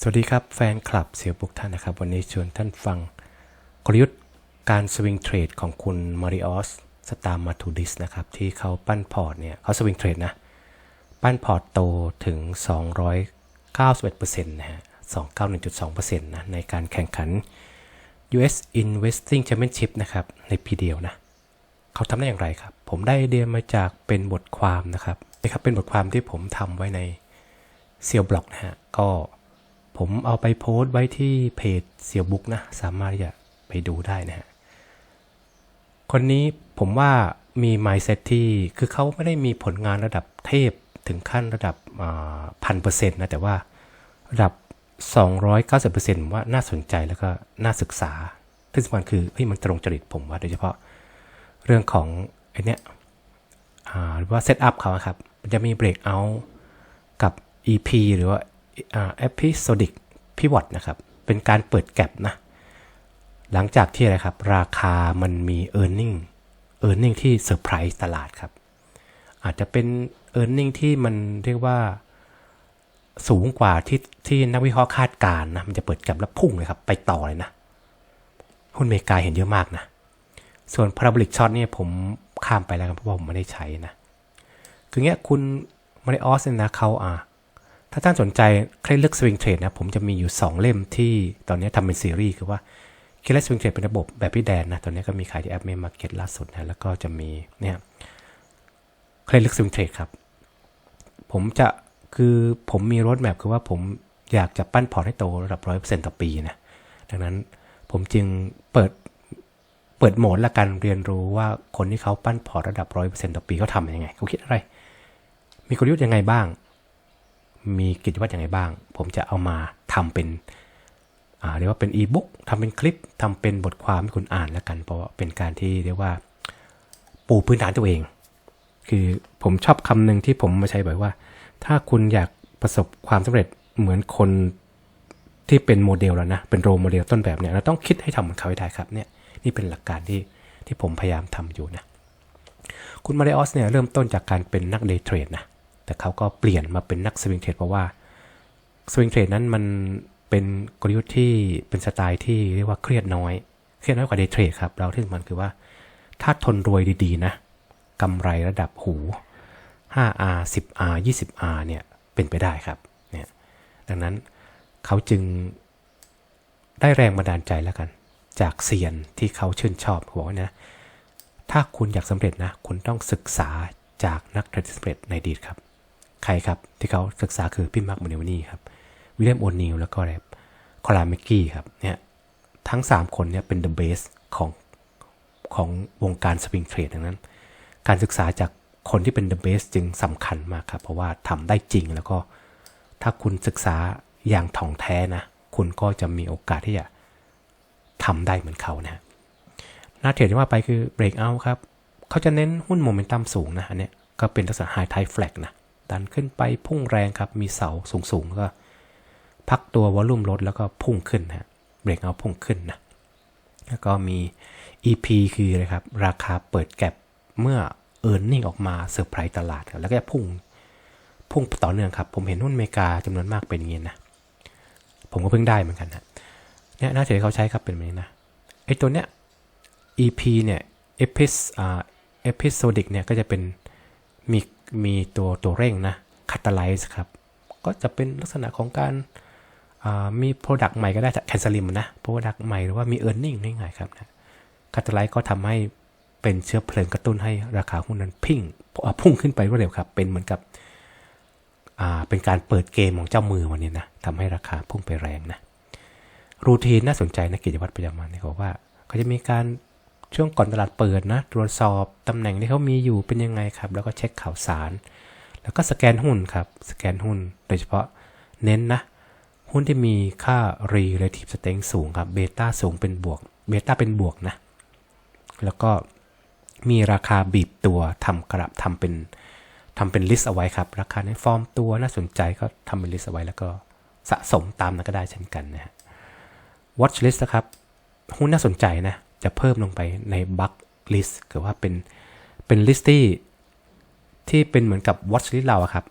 สวัสดีครับแฟนคลับเสียวบุกท่านนะครับ วันนี้ชวนท่านฟังกลยุทธ์การสวิงเทรดของคุณมาริออสสตาร์มาทูดิสนะครับ ที่เขาปั้นพอร์ตเนี่ยเขาสวิงเทรดนะ ปั้นพอร์ตโตถึง 291%นะฮะ291.2%นะในการแข่งขัน US Investing Championship นะครับ ในปีเดียวนะ เขาทำได้อย่างไรครับ ผมได้ไอเดียมาจากเป็นบทความนะครับนะครับเป็นบทความที่ผมทำไว้ในเซียวบล็อกนะฮะก็ ผมเอาไปโพสต์ไว้ที่เพจเซียวบุ๊กนะ สามารถที่จะไปดูได้นะฮะ คนนี้ผมว่ามี mindset ที่คือเขาไม่ได้มีผลงานระดับเทพถึงขั้นระดับพันเปอร์เซ็นต์นะ แต่ว่าระดับ 290%ผมว่าน่าสนใจแล้วก็น่าศึกษาที่สำคัญคือเฮ้ยมันตรงจริตผมว่าโดยเฉพาะเรื่องของไอ้นี่หรือว่าเซตอัพเขาครับ มันจะมีเบรกเอา กับ EP หรือว่า อ่า episodic pivot นะครับ เป็นการเปิดแก็บนะ หลังจากที่อะไรครับ ราคามันมี e a r n i n g e a r n i n g ที่เซอร์ไพรส์ตลาดครับ อาจจะเป็น e a r n i n g ที่มันเรียกว่าสูงกว่าที่ที่นักวิเคราะห์คาดการณ์นะ มันจะเปิดแก็บแล้วพุ่งเลยครับ ไปต่อเลยนะหุ้นอเมริกาเห็นเยอะมากนะ ส่วน parabolic short เนี่ยผมข้ามไปแล้วครับเพราะว่าผมไม่ได้ใช้นะ คือเงี้ยคุณมาริออสเนี่ยนะเขาอ่า ถ้าท่านสนใจเคล็ดลึกสวิงเทรดนะผมจะมีอยู่ 2 เล่มที่ตอนนี้ทำเป็นซีรีส์คือว่าเคล็ดสวิงเทรดเป็นระบบแบบพี่แดนนะตอนนี้ก็มีขายที่แอปเมมาร์เก็ตล่าสุดนะแล้วก็จะมีเนี่ยเคล็ดลึกสวิงเทรดครับ ผมจะคือผมมีรถแมพคือว่าผมอยากจะปั้นพอร์ตให้โตระดับร้อยเปอร์เซ็นต์ต่อปีนะดังนั้นผมจึงเปิดเปิดโหมดและการเรียนรู้ว่าคนที่เขาปั้นพอร์ตระดับร้อยเปอร์เซ็นต์ต่อปีเขาทำยังไงเขาคิดอะไร มีกลยุทธ์ยังไงบ้าง มีกิจวัตรอยังไงบ้าง ผมจะเอามาทำเป็นเรียกว่าเป็นอีบุ๊กทำเป็นคลิปทำเป็นบทความให้คุณอ่านแล้วกัน เพราะเป็นการที่เรียกว่าปูพื้นฐานตัวเอง คือผมชอบคำหนึ่งที่ผมมาใช้บ่อยว่า ถ้าคุณอยากประสบความสำเร็จเหมือนคนที่เป็นโมเดลแล้วนะ เป็นโรโมเดลต้นแบบเนี่ยเราต้องคิดให้ทำเหมือนเขาให้ได้ครับเนี่ยนี่เป็นหลักการที่ที่ผมพยายามทำอยู่นะ คุณมาริออสเนี่ยเริ่มต้นจากการเป็นนักเดย์เทรดนะ แต่เขาก็เปลี่ยนมาเป็นนักสวิงเทรดเพราะว่าสวิงเทรดนั้นมันเป็นกลยุทธ์ที่เป็นสไตล์ที่เรียกว่าเครียดน้อย เครียดน้อยกว่าเดย์เทรดครับ เราที่สำคัญคือว่าถ้าทนรวยดีๆนะกำไรระดับหู 5R 10R 20R เนี่ยเป็นไปได้ครับเนี่ยดังนั้นเขาจึงได้แรงบันดาลใจแล้วกัน จากเซียนที่เขาชื่นชอบบอกว่านะถ้าคุณอยากสำเร็จนะ คุณต้องศึกษาจากนักเทรดสำเร็จในดีตครับ ใครครับ ที่เขาศึกษาคือพี่มาร์คมูเนวนี่ครับวิลเลียมโอนิลแล้วก็แรบคอลาเมกกี้ครับเนี่ยทั้ง 3 คนเนี่ยเป็นเดอะเบสของของวงการสวิงเทรดดังนั้น การศึกษาจากคนที่เป็นเดอะเบสจึงสำคัญมากครับ เพราะว่าทำได้จริงแล้วก็ถ้าคุณศึกษาอย่างถ่องแท้นะ คุณก็จะมีโอกาสที่จะทำได้เหมือนเขานะหน้าเทรดที่ว่าไปคือ break out ครับ เขาจะเน้นหุ้นโมเมนตัมสูงนะอันเนี้ยก็เป็นลักษณะ high tide flag นะ ดันขึ้นไปพุ่งแรงครับ มีเสาสูงๆแล้วก็ พักตัววอลุ่มลดแล้วก็พุ่งขึ้นนะ break out พุ่งขึ้นนะแล้วก็มี EP คืออะไรครับ ราคาเปิดแก็บเมื่อ e a r n i n g ออกมาเซอร์ไพรส์ตลาดครับแล้วก็พุ่งพุ่งต่อเนื่องครับ ผมเห็นหุ้นอเมริกาจำนวนมากเป็นอย่างนี้นะ ผมก็เพิ่งได้เหมือนกันนะเนี่ยน่าจะเขาใช้ครับเป็นแบบนี้นะไอตัวเนี้ย EP เนี่ย epis อ่า episodic เนี่ยก็จะเป็นมี มีตัวตัวเร่งนะ catalyze ครับ ก็จะเป็นลักษณะของการมี product ใหม่ก็ได้แคนซลิมนะ product ใหม่หรือว่ามี earning ง่ายๆครับนะ catalyze ก็ทำให้เป็นเชื้อเพลิงกระตุ้นให้ราคาหุ้นนั้นพิ้งพุ่งขึ้นไปรวดเร็วครับ เป็นเหมือนกับเป็นการเปิดเกมของเจ้ามือวันนี้นะทำให้ราคาพุ่งไปแรงนะรูทีนน่าสนใจนะกิจวัตรประจำวันเนี่ยเขาว่าเขาจะมีการ ช่วงก่อนตลาดเปิดนะ ตรวจสอบตำแหน่งที่เขามีอยู่เป็นยังไงครับ แล้วก็เช็คข่าวสาร แล้วก็สแกนหุ้นครับ สแกนหุ้น โดยเฉพาะเน้นนะ หุ้นที่มีค่า relative strength สูงครับเบต้าสูงเป็นบวกเบต้าเป็นบวกนะ แล้วก็มีราคาบีบตัวทำกระทำเป็นทำเป็นลิสต์เอาไว้ครับ ราคาในฟอร์มตัวน่าสนใจก็ทำเป็นลิสต์เอาไว้แล้วก็สะสมตามนั้นก็ได้เช่นกันนะฮะ watch list นะครับหุ้นน่าสนใจนะ จะเพิ่มลงไปใน buck list คือว่าเป็นเป็นลิสต์ที่ที่เป็นเหมือนกับ watch list เราครับ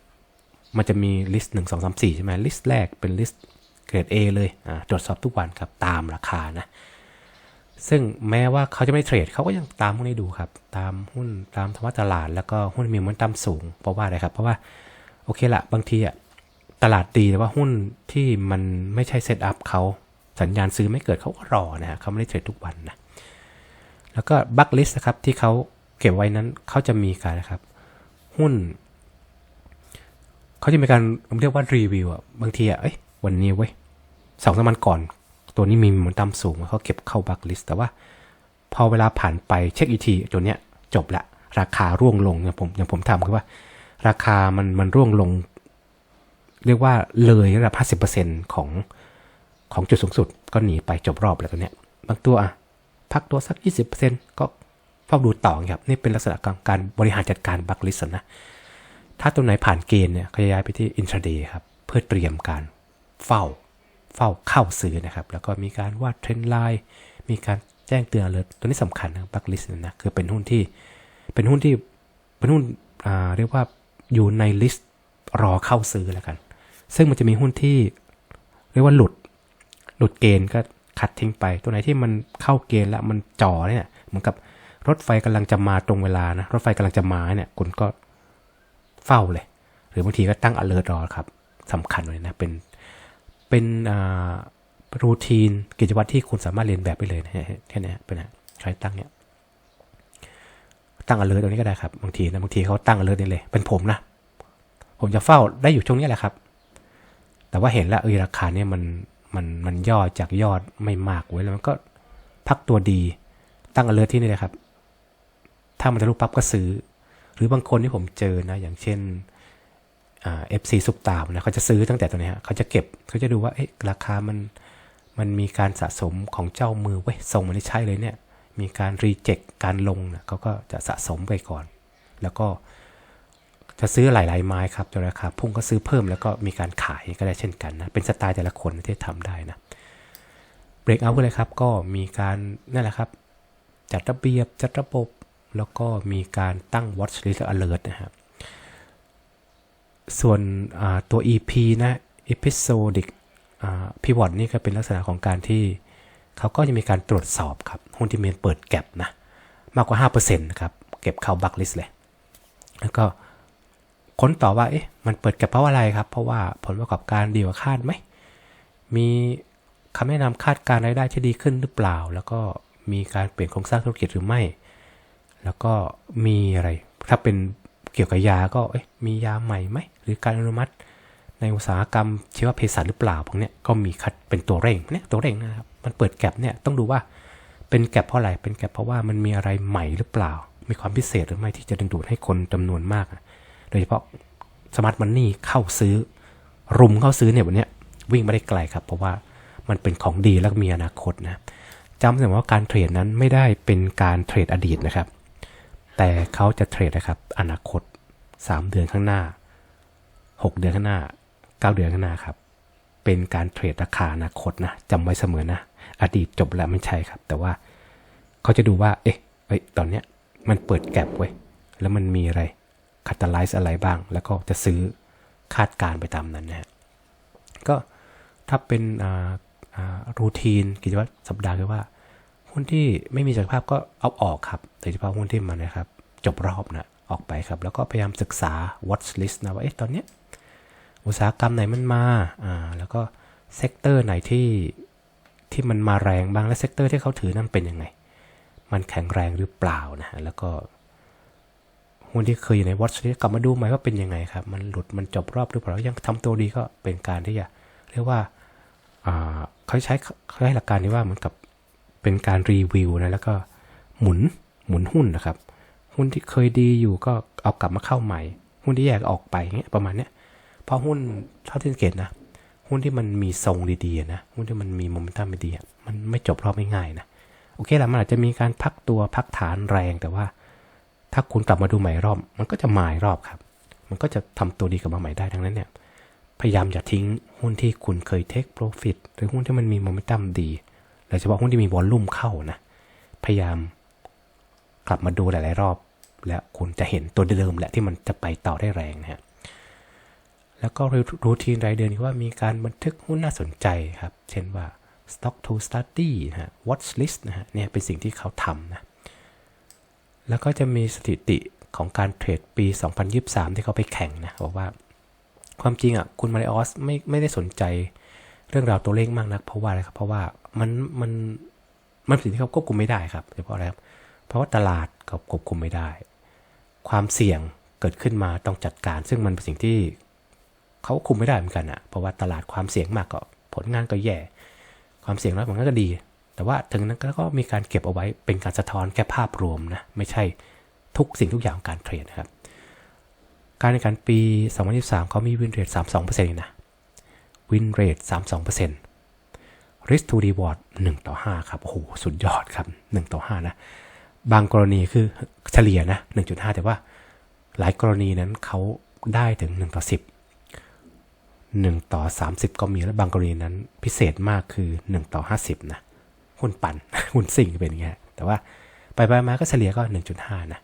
มันจะมีลิสต์หนึ่งสองสามสี่ใช่ไหมลิสต์แรกเป็นลิสต์เกรด A เลยอ่าตรวจสอบทุกวันครับตามราคานะ ซึ่งแม้ว่าเขาจะไม่เทรดเขาก็ยังตามหุ้นให้ดูครับ ตามหุ้นตามธรรมตลาด แล้วก็หุ้นมีมันตัมสูง เพราะว่าอะไรครับ เพราะว่าโอเคละบางทีอะตลาดดีแต่ว่าหุ้นที่มันไม่ใช่เซตอัพเขาสัญญาณซื้อไม่เกิดเขาก็รอนะฮะเขาไม่ได้เทรดทุกวันนะ แล้วก็บัคลิสต์นะครับที่เขาเก็บไว้นั้นเขาจะมีการนะครับ หุ้นเขาจะมีการเรียกว่ารีวิวอะบางทีอะเอ้ยวันนี้เว้ยสองสามวันก่อน ตัวนี้มีมูลตัมสูงเขาเก็บเข้าบัคลิสต์แต่ว่า พอเวลาผ่านไปเช็คอีกทีตัวเนี้ยจบละ ราคาร่วงลงอย่างผมอย่างผมทำคือว่า ราคามันมันร่วงลง เรียกว่าเลยระดับ 50%ของของจุดสูงสุดก็หนีไปจบรอบแล้วตัวเนี้ยบางตัวอะ พักตัวสัก 20%ก็เฝ้าดูต่อครับ นี่เป็นลักษณะของการบริหารจัดการบัคลิสนะ ถ้าตัวไหนผ่านเกณฑ์เนี่ยขยายไปที่อินทราเดย์ครับ เพื่อเตรียมการเฝ้าเฝ้าเข้าซื้อนะครับ แล้วก็มีการวาดเทรนไลน์มีการแจ้งเตือนเลยตัวนี้สำคัญนะบัคลิสนะคือเป็นหุ้นที่เป็นหุ้นที่เป็นหุ้นอ่าเรียกว่าอยู่ในลิสต์รอเข้าซื้อแล้วกัน ซึ่งมันจะมีหุ้นที่เรียกว่าหลุด หลุดเกณฑ์ก็ คัดทิ้งไป ตัวไหนที่มันเข้าเกณฑ์แล้วมันจ่อเนี่ยเหมือนกับรถไฟกำลังจะมาตรงเวลานะรถไฟกำลังจะมาเนี่ยคุณก็เฝ้าเลย หรือบางทีก็ตั้ง alert รอครับสำคัญเลยนะเป็นเป็นอ่ารูทีนกิจวัตรที่คุณสามารถเรียนแบบไปเลยนะแค่นี้เป็นนะใช้ตั้งเนี่ยตั้ง alert ตรงนี้ก็ได้ครับบางทีนะบางทีเขาตั้ง alert นี่เลย เป็นผมนะ ผมจะเฝ้าได้อยู่ช่วงนี้แหละครับ แต่ว่าเห็นแล้วเออราคาเนี่ยมัน มันมันย่อจากยอดไม่มากเว้ยแล้วมันก็พักตัวดี ตั้ง alert ที่นี่เลยครับ ถ้ามันจะลุกปั๊บก็ซื้อ หรือบางคนที่ผมเจอนะ อย่างเช่นอ่า FC ซุปตามนะเขาจะซื้อตั้งแต่ตัวนี้ฮะเขาจะเก็บเขาจะดูว่าเอ๊ะราคามันมันมีการสะสมของเจ้ามือเว้ยส่งมันไม่ใช่เลยเนี่ย มีการรีเจ็คการลงนะเขาก็จะสะสมไปก่อน แล้วก็ จะซื้อหลาย ๆ ไม้ครับจนราคาพุ่งก็ซื้อเพิ่มแล้วก็มีการขายก็ได้เช่นกันนะ เป็นสไตล์แต่ละคนที่ทำได้นะเบรกเอาท์เลยครับก็มีการนั่นแหละครับจัดระเบียบจัดระบบแล้วก็มีการตั้ง watch list alert นะครับส่วนตัว EP นะ episodic pivot นี่ก็เป็นลักษณะของการที่เขาก็จะมีการตรวจสอบครับหุ้นที่มีเปิดแก็บนะ มากกว่า 5%นะครับ เก็บเข้าบัคลิสเลย แล้วก็ ค้นต่อว่าเอ๊ะมันเปิดแก็บเพราะอะไรครับ เพราะว่าผลประกอบการดีกว่าคาดไหม มีคำแนะนำคาดการรายได้ที่ดีขึ้นหรือเปล่า แล้วก็มีการเปลี่ยนโครงสร้างธุรกิจหรือไม่ แล้วก็มีอะไร ถ้าเป็นเกี่ยวกับยาก็เอ๊ะมียาใหม่ไหม หรือการอนุมัติ ในอุตสาหกรรมชีวเภสัชหรือเปล่าพวกนี้ก็มีคัดเป็นตัวเร่งเนี่ยตัวเร่งนะครับ มันเปิดแก็บเนี่ยต้องดูว่าเป็นแก็บเพราะอะไร เป็นแก็บเพราะว่ามันมีอะไรใหม่หรือเปล่า มีความพิเศษหรือไม่ที่จะดึงดูดให้คนจำนวนมาก โดยเฉพาะสมาร์ทมันนี่เข้าซื้อ รุมเข้าซื้อเนี่ยวันนี้วิ่งไม่ได้ไกลครับ เพราะว่ามันเป็นของดีและมีอนาคตนะจำเสมอว่าการเทรดนั้นไม่ได้เป็นการเทรดอดีตนะครับ แต่เขาจะเทรดนะครับ อนาคต 3 เดือนข้างหน้า 6 เดือนข้างหน้า 9 เดือนข้างหน้าครับ เป็นการเทรดราคาอนาคตนะจำไว้เสมอนะ อดีตจบแล้วไม่ใช่ครับ แต่ว่าเขาจะดูว่า เอ๊ะเอ้ยตอนเนี้ยมันเปิดแก็บไว้ แล้วมันมีอะไร คาตาไลซ์อะไรบ้าง แล้วก็จะซื้อคาดการไปตามนั้นนะฮะก็ถ้าเป็นรูทีนกิจวัตรสัปดาห์คือว่า หุ้นที่ไม่มีศักยภาพก็เอาออกครับโดยเฉพาะหุ้นที่มันนะครับ จบรอบนะออกไปครับ แล้วก็พยายามศึกษา watch list นะว่าเอ๊ะตอนเนี้ยอุตสาหกรรมไหนมันมาอ่าแล้วก็เซกเตอร์ไหนที่ที่มันมาแรงบ้างและเซกเตอร์ที่เขาถือนั่นเป็นยังไง มันแข็งแรงหรือเปล่านะฮะแล้วก็ หุ้นที่เคยอยู่ใน watch list กลับมาดูใหม่ว่าเป็นยังไงครับ มันหลุดมันจบรอบหรือเปล่ายังทำตัวดีก็เป็นการที่จะเรียกว่าเขาใช้เขาใช้หลักการที่ว่าเหมือนกับเป็นการรีวิวนะแล้วก็หมุนหมุนหุ้นนะครับ หุ้นที่เคยดีอยู่ก็เอากลับมาเข้าใหม่ หุ้นที่แยกออกไปเงี้ยประมาณเนี้ยเพราะหุ้นเท่าที่สังเกตนะหุ้นที่มันมีทรงดีๆนะหุ้นที่มันมีโมเมนตัมดีๆมันไม่จบรอบง่ายๆนะโอเคหละมันอาจจะมีการพักตัวพักฐานแรงแต่ว่า ถ้าคุณกลับมาดูใหม่รอบ มันก็จะหมายรอบครับ มันก็จะทำตัวดีกลับมาใหม่ได้ดังนั้นเนี่ย พยายามอย่าทิ้งหุ้นที่คุณเคยเทคโปรฟิตหรือหุ้นที่มันมีโมเมนตัมดีโดยเฉพาะหุ้นที่มีวอลลุ่มเข้านะ พยายามกลับมาดูหลาย ๆ รอบ แล้วคุณจะเห็นตัวเดิมแหละที่มันจะไปต่อได้แรงนะฮะแล้วก็รูทีนรายเดือนที่ว่ามีการบันทึกหุ้นน่าสนใจครับ เช่นว่า stock to study นะฮะ watch list นะฮะเนี่ยเป็นสิ่งที่เขาทำนะ แล้วก็จะมีสถิติของการเทรดปี 2023 ที่เขาไปแข่งนะบอกว่า ความจริงอะคุณมาริออสไม่ไม่ได้สนใจเรื่องราวตัวเลขมากนัก เพราะว่าอะไรครับ เพราะว่ามันมันมันเป็นสิ่งที่เขาควบคุมไม่ได้ครับเพราะอะไรครับเพราะว่าตลาดเขาควบคุมไม่ได้ ความเสี่ยงเกิดขึ้นมาต้องจัดการ ซึ่งมันเป็นสิ่งที่เขาคุมไม่ได้เหมือนกันอะเพราะว่าตลาดความเสี่ยงมากก็ผลงานก็แย่ ความเสี่ยงน้อยผลงานก็ดี แต่ว่าถึงนั้นก็มีการเก็บเอาไว้เป็นการสะท้อนแค่ภาพรวมนะไม่ใช่ทุกสิ่งทุกอย่างของการเทรดนะครับการในการปี 2023เขามีวินเรท32%นะวินเรท32% risk to reward 1 ต่อ 5 ครับ โอ้โห สุดยอดครับ 1 ต่อ 5 นะ บางกรณีคือเฉลี่ยนะ 1.5 แต่ว่าหลายกรณีนั้นเขาได้ถึง 1 ต่อ 10 1 ต่อ 30 ก็มีและบางกรณีนั้นพิเศษมากคือ 1 ต่อ 50 นะ หุ้นปั่นหุ้นสิ่งเป็นอย่างเงี้ยแต่ว่าไปไปมาก็เฉลี่ยก็ 1.5 นะ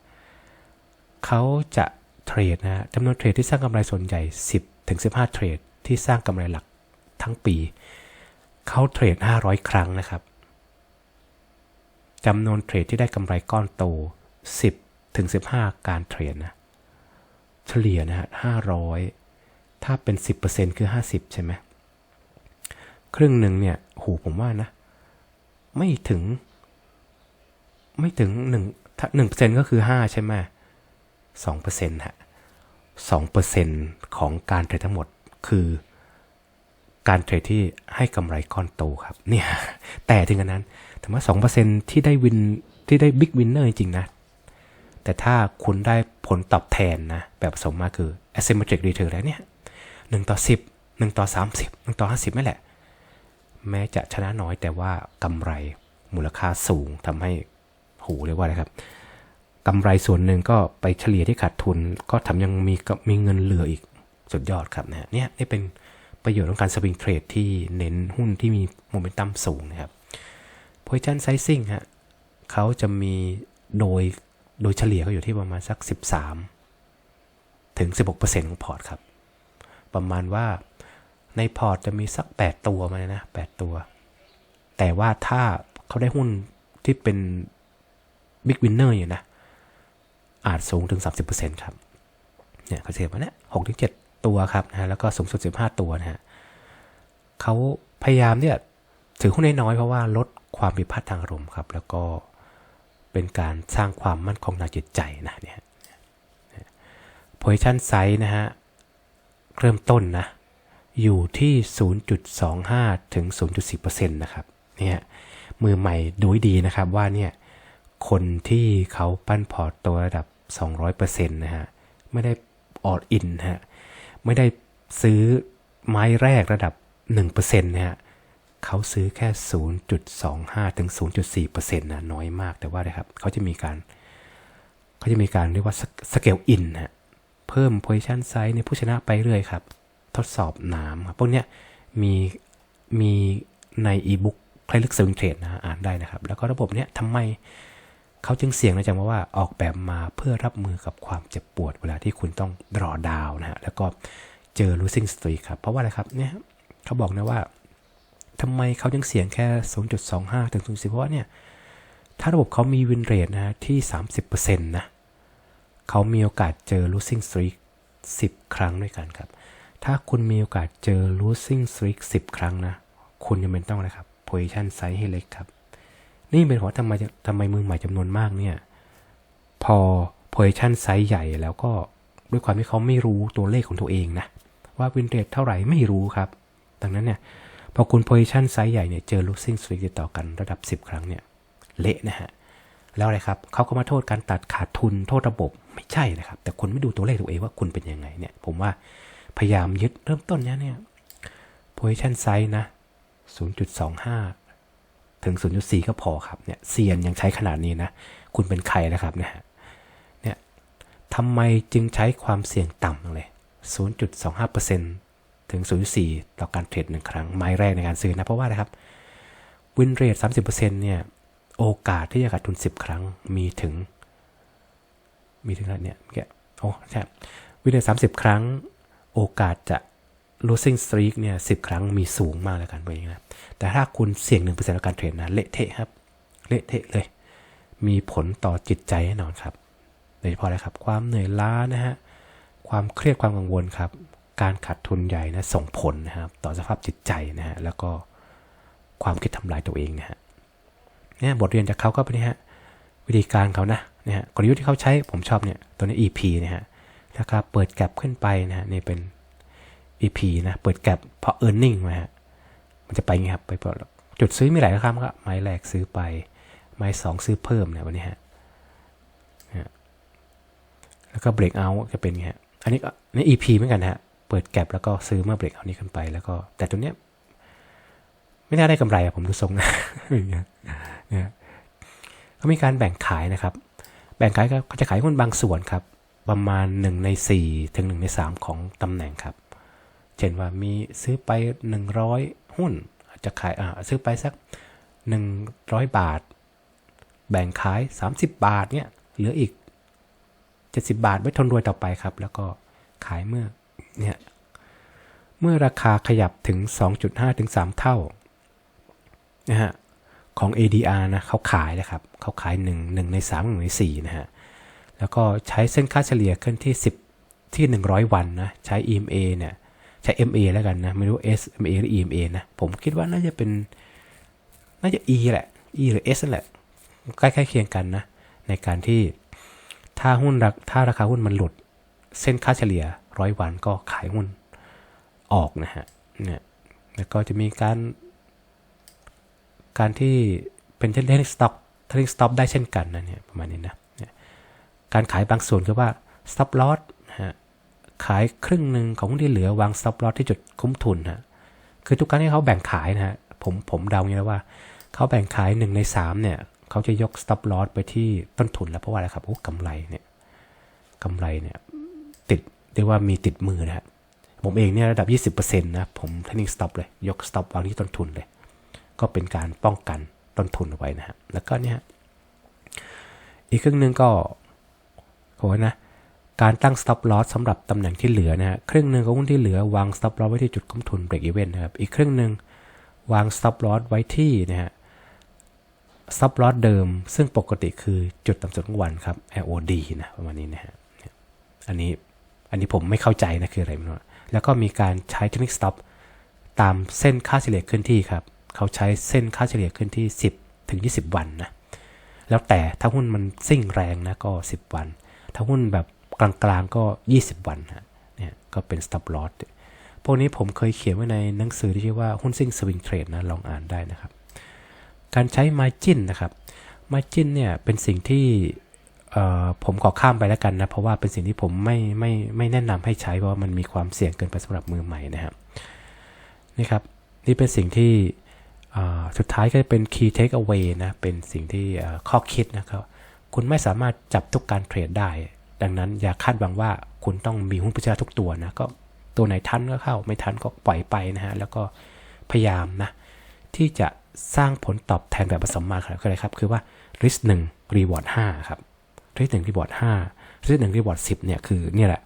เขาจะเทรดนะจำนวนเทรดที่สร้างกำไรส่วนใหญ่ 10ถึง15 เทรดที่สร้างกำไรหลักทั้งปี เขาเทรด 500 ครั้งนะครับจำนวนเทรดที่ได้กำไรก้อนโต 10ถึง15 การเทรดนะเฉลี่ยนะฮะ500 ถ้าเป็น 10%คือ 50 ใช่ไหมครึ่งหนึ่งเนี่ย หูผมว่านะ ไม่ถึง ไม่ถึง1ถ้า1%ก็คือ5ใช่ไหม2%ฮะ2%ของการเทรดทั้งหมดคือการเทรดที่ให้กำไรก้อนโตครับ เนี่ย แต่ถึงกันนั้นถือว่า2%ที่ได้วินที่ได้บิ๊กวินเนอร์จริงๆนะ แต่ถ้าคุณได้ผลตอบแทนนะ แบบสมมาคือ asymmetric return แล้วเนี่ย1ต่อ10 1ต่อ30 1ต่อ50ไม่แหละ แม้จะชนะน้อยแต่ว่ากำไรมูลค่าสูงทำให้หูเรียกว่าอะไรครับกำไรส่วนหนึ่งก็ไปเฉลี่ยที่ขาดทุน ก็ทำยังมีมีเงินเหลืออีกสุดยอดครับนะเนี่ยนี่เป็นประโยชน์ของการสวิงเทรดที่เน้นหุ้นที่มีโมเมนตัมสูงนะครับ position sizing ฮะเขาจะมีโดยโดยเฉลี่ยก็อยู่ที่ประมาณสัก 13 ถึง 16%ของพอร์ตครับ ประมาณว่า ในพอร์ตจะมีสัก 8 ตัวมานะ8ตัว แต่ว่าถ้าเขาได้หุ้นที่เป็นบิ๊กวินเนอร์อยู่นะ อาจสูงถึง 30%ครับเนี่ยเขาเสียมาเนี่ยหกถึงเจ็ดตัวครับนะแล้วก็สูงสุด 15 ตัวนะฮะเขาพยายามเนี่ยถือหุ้นน้อยๆเพราะว่าลดความผิดพลาดทางอารมณ์ครับ แล้วก็เป็นการสร้างความมั่นคงทางจิตใจนะเนี่ย position size นะฮะเริ่มต้นนะ อยู่ที่ 0.25 ถึง0.4%นะครับเนี่ยมือใหม่ดูดีนะครับว่าเนี่ยคนที่เขาปั้นพอร์ตตัวระดับ 200%นะฮะไม่ได้ออดอินฮะไม่ได้ซื้อไม้แรกระดับ 1%นะฮะเขาซื้อแค่ 0.25 ถึง 0.4%นะน้อยมากแต่ว่านะครับเขาจะมีการเขาจะมีการเรียกว่าสเกลอินฮะเพิ่ม position size ในผู้ชนะไปเรื่อยครับ ทดสอบน้ำครับพวกเนี้ยมีมีในอีบุ๊กใครลึกสวิงเทรดนะอ่านได้นะครับ แล้วก็ระบบเนี้ยทำไมเขาจึงเสี่ยงนะจังว่าออกแบบมาเพื่อรับมือกับความเจ็บปวดเวลาที่คุณต้องรอดาวนะฮะแล้วก็เจอ losing streak ครับ เพราะว่าอะไรครับเนี่ยเขาบอกนะว่าทำไมเขายังเสี่ยงแค่ 0.25 ถึง0.4เพราะว่าเนี่ยถ้าระบบเขามีวินเรทนะฮะที่ 30%นะเขามีโอกาสเจอ losing streak 10 ครั้งด้วยกันครับ ถ้าคุณมีโอกาสเจอ losing streak 10 ครั้งนะ คุณยังเป็นต้องอะครับ position size ให้เล็กครับ นี่เป็นหัวทำไมทำไมมือใหม่จำนวนมากเนี่ย พอ position ไซส์ใหญ่แล้วก็ด้วยความที่เขาไม่รู้ตัวเลขของตัวเองนะ ว่าวินเรทเท่าไหร่ไม่รู้ครับ ดังนั้นเนี่ย พอคุณ position ไซส์ใหญ่เนี่ยเจอ losing streak ติดต่อกันระดับ 10 ครั้งเนี่ย เละนะฮะแล้วอะไรครับเขาก็มาโทษการตัดขาดทุนโทษระบบไม่ใช่นะครับ แต่คุณไม่ดูตัวเลขตัวเองว่าคุณเป็นยังไงเนี่ย ผมว่า พยายามยึดเริ่มต้นเนี้ยเนี่ย position size นะ 0.25 ถึง 0.4 ก็พอครับเนี่ยเซียนยังใช้ขนาดนี้นะ คุณเป็นใครนะครับเนี่ยเนี่ยทำไมจึงใช้ความเสี่ยงต่ำเลย 0.25%ถึง 0.4 ต่อการเทรดหนึ่งครั้ง ไม้แรกในการซื้อนะ เพราะว่าอะครับวินเรท30%เนี่ย โอกาสที่จะขาดทุน 10 ครั้งมีถึง มีถึงอะไรเนี่ยโอ้ใช่วินเรท30 ครั้ง โอกาสจะ losing streak เนี่ยสิครั้งมีสูงมากเลยกันเป็นอย่างนี้นะแต่ถ้าคุณเสี่ยงหนึ่งเปอร์เซ็นต์การเทรดนะเละเทะครับ เละเทะเลย มีผลต่อจิตใจแน่นอนครับโดยเฉพาะอะไรครับ ความเหนื่อยล้านะฮะความเครียดความกังวลครับ การขาดทุนใหญ่นะส่งผลนะครับ ต่อสภาพจิตใจนะฮะแล้วก็ความคิดทำลายตัวเองนะฮะเนี่ยบทเรียนจากเขาก็เป็นนี่ฮะวิธีการเขานะเนี่ยกลยุทธ์ที่เขาใช้ผมชอบเนี่ยตัวนี้ EP นะฮะ นะครับเปิดแกลบขึ้นไปนะฮะนี่เป็น EP นะเปิดแกลบเพราะ e a r n i n g นะฮะมันจะไปอย่างงี้ครับไปเปิดจุดซื้อมีหลายราคาครับไม้แรกซื้อไป ไม้สองซื้อเพิ่มเนี่ยวันนี้ฮะแล้วก็เบรกเอาจะเป็นไงฮะอันนี้ก็นี่ EP เหมือนกันนะฮะเปิดแก็บแล้วก็ซื้อเมื่อเบรกเอานี้ขึ้นไปแล้วก็แต่ตัวเนี้ยไม่น่าได้กำไรอะผมดูทรงนะเงี้ยเนี่ยเขามีการแบ่งขายนะครับ แบ่งขายก็จะขายหุ้นบางส่วนครับ ประมาณ 1 ใน 4 ถึง 1 ใน 3 ของตำแหน่งครับ เช่นว่ามีซื้อไป 100 หุ้น อาจจะขายอ่าซื้อไปสัก 100 บาท แบ่งขาย 30 บาทเนี่ยเหลืออีก 70 บาทไว้ทนรวยต่อไปครับ แล้วก็ขายเมื่อเนี่ยเมื่อราคาขยับถึง 2.5 ถึง 3 เท่านะฮะของ ADR นะเขาขายนะครับเขาขาย 1 1 ใน 3 1 ใน 4 นะฮะ แล้วก็ใช้เส้นค่าเฉลี่ยขึ้นที่ 10 ที่ 100 วันนะ ใช้ EMA เนี่ยใช้ MA แล้วกันนะ ไม่รู้ SMA หรือ EMA นะ ผมคิดว่าน่าจะเป็น น่าจะ E แหละ E หรือ S นั่นแหละ ใกล้ๆเคียงกันนะ ในการที่ถ้าหุ้นรักถ้าราคาหุ้นมันหลุด เส้นค่าเฉลี่ยร้อยวันก็ขายหุ้นออกนะฮะเนี่ยแล้วก็จะมีการ การที่เป็นเทรนสต็อกเทรนสต็อปได้เช่นกันนะเนี่ยประมาณนี้นะ การขายบางส่วนคือว่า stop loss ฮะขายครึ่งหนึ่งของหุ้นที่เหลือวาง stop loss ที่จุดคุ้มทุนฮะคือทุกครั้งที่เขาแบ่งขายนะฮะผมผมเดาอย่างนี้นะว่า เขาแบ่งขายหนึ่งในสามเนี่ยเขาจะยก stop loss ไปที่ต้นทุนแล้วเพราะว่าอะไรครับโอ้กำไรเนี่ยกำไรเนี่ยติดเรียกว่ามีติดมือนะฮะผมเองเนี่ยระดับ 20%นะผม training stop เลย ยก stop วางที่ต้นทุนเลย ก็เป็นการป้องกันต้นทุนเอาไว้นะฮะแล้วก็เนี่ยอีกครึ่งหนึ่งก็ โหนะการตั้ง stop loss สำหรับตำแหน่งที่เหลือนะฮะครึ่งหนึ่งของหุ้นที่เหลือวาง stop loss ไว้ที่จุดคุ้มทุน break even นะครับอีกครึ่งหนึ่งวาง stop loss ไว้ที่นะฮะ stop loss เดิม ซึ่งปกติคือจุดต่ำสุดของวันครับ LOD นะประมาณนี้นะฮะอันนี้อันนี้ผมไม่เข้าใจนะคืออะไรไม่รู้แล้วก็มีการใช้เทคนิค stop ตามเส้นค่าเฉลี่ยเคลื่อนที่ครับเขาใช้เส้นค่าเฉลี่ยเคลื่อนที่ 10 ถึง 20 วันนะแล้วแต่ถ้าหุ้นมันซิ่งแรงนะก็ 10 วัน ถ้าหุ้นแบบกลางๆก็ 20 วันนะเนี่ยก็เป็น stop loss พวกนี้ผมเคยเขียนไว้ในหนังสือที่ชื่อว่าหุ้นซิ่งสวิงเทรดนะลองอ่านได้นะครับ การใช้ margin นะครับ margin เนี่ยเป็นสิ่งที่ผมขอข้ามไปแล้วกันนะ เพราะว่าเป็นสิ่งที่ผมไม่ไม่ไม่แนะนำให้ใช้เพราะว่ามันมีความเสี่ยงเกินไปสำหรับมือใหม่นะครับนี่ครับ นี่เป็นสิ่งที่สุดท้ายก็จะเป็น key take away นะ เป็นสิ่งที่ข้อคิดนะครับ คุณไม่สามารถจับทุกการเทรดได้ ดังนั้นอย่าคาดหวังว่าคุณต้องมีหุ้นพิจารณาทุกตัวนะก็ตัวไหนทันก็เข้า ไม่ทันก็ปล่อยไปนะฮะแล้วก็พยายามนะที่จะสร้างผลตอบแทนแบบผสมมาครับคืออะไรครับ คือว่า risk 1 reward 5ครับ risk 1 reward 5 risk 1 reward 10เนี่ยคือเนี่ยแหละ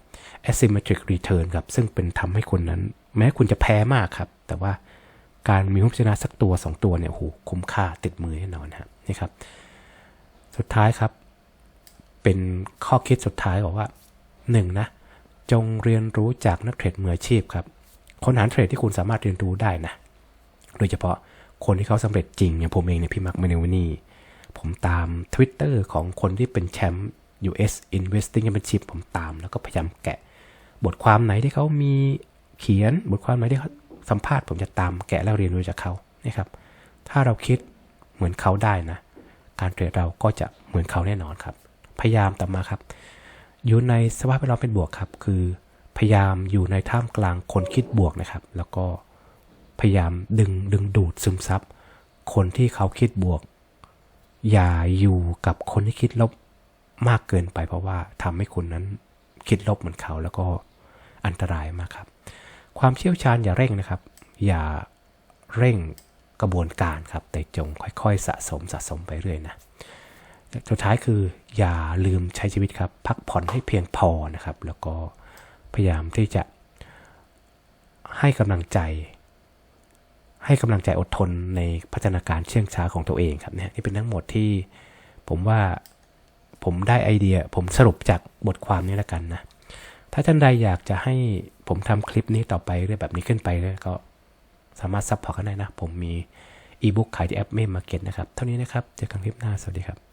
asymmetric return ครับ ซึ่งเป็นทำให้คนนั้น แม้คุณจะแพ้มากครับ แต่ว่าการมีหุ้นพิจารณาสักตัว 2 ตัวเนี่ยโหคุ้มค่าติดมือแน่นอนครับนี่ครับ สุดท้ายครับ เป็นข้อคิดสุดท้ายบอกว่า 1. นะจงเรียนรู้จากนักเทรดมืออาชีพครับ คนหาเทรดที่คุณสามารถเรียนรู้ได้นะ โดยเฉพาะคนที่เขาสำเร็จจริงอย่างผมเองเนี่ยพี่มักเมนวนี่ ผมตาม Twitter ของคนที่เป็นแชมป์ US Investing Championship ผมตามแล้วก็พยายามแกะ บทความไหนที่เขามีเขียนบทความไหนที่เขาสัมภาษณ์ผมจะตามแกะแล้วเรียนรู้จากเขานะครับ ถ้าเราคิดเหมือนเขาได้นะ การเทรดเราก็จะเหมือนเขาแน่นอนครับ พยายามต่อมาครับ อยู่ในสภาพแวดล้อมเป็นบวกครับ คือ พยายามอยู่ในท่ามกลางคนคิดบวกนะครับ แล้วก็พยายามดึงดึงดูดซึมซับคนที่เขาคิดบวก อย่าอยู่กับคนที่คิดลบมากเกินไปเพราะว่าทำให้คุณนั้นคิดลบเหมือนเขาแล้วก็อันตรายมากครับ ความเชี่ยวชาญอย่าเร่งนะครับ อย่าเร่ง กระบวนการครับ แต่จงค่อยๆ สะสมสะสมไปเรื่อยนะสุดท้ายคืออย่าลืมใช้ชีวิตครับ พักผ่อนให้เพียงพอนะครับ แล้วก็พยายามที่จะให้กำลังใจ ให้กำลังใจอดทนในพัฒนาการเชื่องช้าของตัวเองครับเนี่ยนี่เป็นทั้งหมดที่ผมว่าผมได้ไอเดีย ผมสรุปจากบทความนี้แล้วกันนะ ถ้าท่านใดอยากจะให้ผมทำคลิปนี้ต่อไปเรื่อยแบบนี้ขึ้นไปเลยก็ สามารถซัพพอร์ตกันได้นะ ผมมีอีบุ๊กขายที่แอปเมมมาเก็ตนะครับ เท่านี้นะครับ เจอกันคลิปหน้า สวัสดีครับ